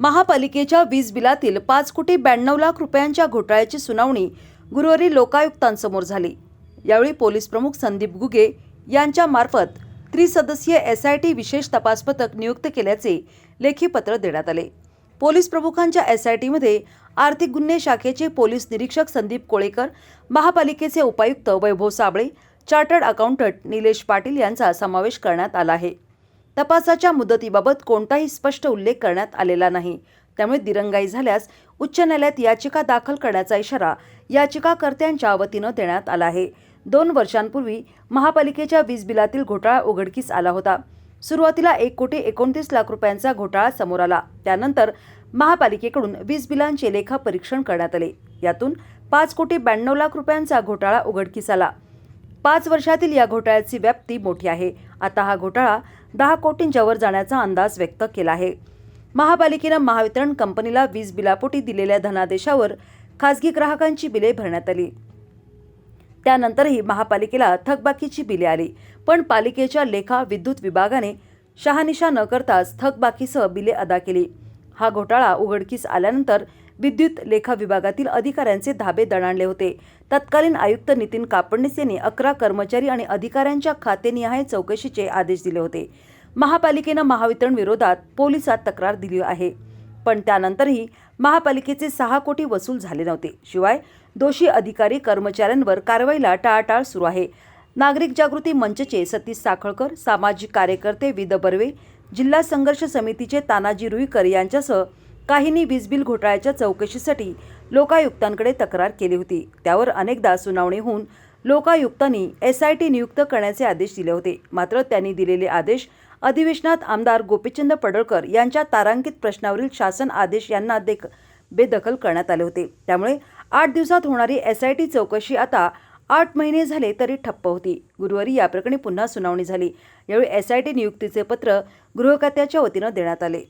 महापालिकेच्या वीज बिलातील पाच कोटी ब्याण्णव लाख रुपयांच्या घोटाळ्याची सुनावणी गुरुवारी लोकायुक्तांसमोर झाली. यावेळी पोलीस प्रमुख संदीप गुगे यांच्या मार्फत त्रिसदस्यीय एस आय टी विशेष तपास पथक नियुक्त केल्याचे लेखी पत्र देण्यात आले. पोलीस प्रमुखांच्या एस आय टीमध्ये आर्थिक गुन्हे शाखेचे पोलीस निरीक्षक संदीप कोळेकर महापालिकेचे उपायुक्त वैभव साबळे चार्टर्ड अकाउंटंट निलेश पाटील यांचा समावेश करण्यात आला आहे. तपासाच्या मुदतीबाबत कोणताही स्पष्ट उल्लेख करण्यात आलेला नाही. त्यामुळे दिरंगाई झाल्यास उच्च न्यायालयात याचिका दाखल करण्याचा इशारा याचिकाकर्त्यांच्या वतीनं देण्यात आला आहे. दोन वर्षांपूर्वी महापालिकेच्या वीज बिलातील घोटाळा उघडकीस आला होता. सुरुवातीला एक कोटी एकोणतीस लाख रुपयांचा घोटाळा समोर आला. त्यानंतर महापालिकेकडून वीज बिलांचे लेखा परीक्षण करण्यात आले. यातून पाच कोटी ब्याण्णव लाख रुपयांचा घोटाळा उघडकीस आला. पाच वर्षातील या घोटाळ्याची व्याप्ती मोठी आहे. आता हा घोटाळा दहा कोटींच्या वर जाण्याचा अंदाज व्यक्त केला आहे. महापालिकेनं महावितरण कंपनीला वीज बिलापोटी दिलेल्या धनादेशावर खासगी ग्राहकांची बिले भरण्यात आली. त्यानंतरही महापालिकेला थकबाकीची बिले आली पण पालिकेच्या लेखा विद्युत विभागाने शहानिशा न करताच थकबाकीसह बिले अदा केली. हा घोटाळा उघडकीस आल्यानंतर विद्युत लेखा विभागातील अधिकाऱ्यांचे धाबे दणाणले होते. तत्कालीन आयुक्त नितीन कापडणीस यांनी अकरा कर्मचारी आणि अधिकाऱ्यांच्या खातेनिहाय चौकशीचे आदेश दिले होते. महापालिकेनं महावितरण विरोधात पोलिसात तक्रार दिली आहे. पण त्यानंतरही महापालिकेचे सहा कोटी वसूल झाले नव्हते. शिवाय दोषी अधिकारी कर्मचाऱ्यांवर कारवाईला टाळाटाळ सुरू आहे. नागरिक जागृती मंचचे सतीश साखळकर सामाजिक कार्यकर्ते विद बर्वे जिल्हा संघर्ष समितीचे तानाजी रुईकर यांच्यासह काहींनी वीज बिल घोटाळ्याच्या चौकशीसाठी लोकायुक्तांकडे तक्रार केली होती. त्यावर अनेकदा सुनावणी होऊन लोकायुक्तांनी एस आय टी नियुक्त करण्याचे आदेश दिले होते. मात्र त्यांनी दिलेले आदेश अधिवेशनात आमदार गोपीचंद पडळकर यांच्या तारांकित प्रश्नावरील शासन आदेश यांना देख बेदखल करण्यात आले होते. त्यामुळे आठ दिवसात होणारी एस आय टी चौकशी आता आठ महिने झाले तरी ठप्प होती. गुरुवारी या प्रकरणी पुन्हा सुनावणी झाली. यावेळी एस आय टी नियुक्तीचे पत्र गृहखात्याच्या वतीनं देण्यात आले.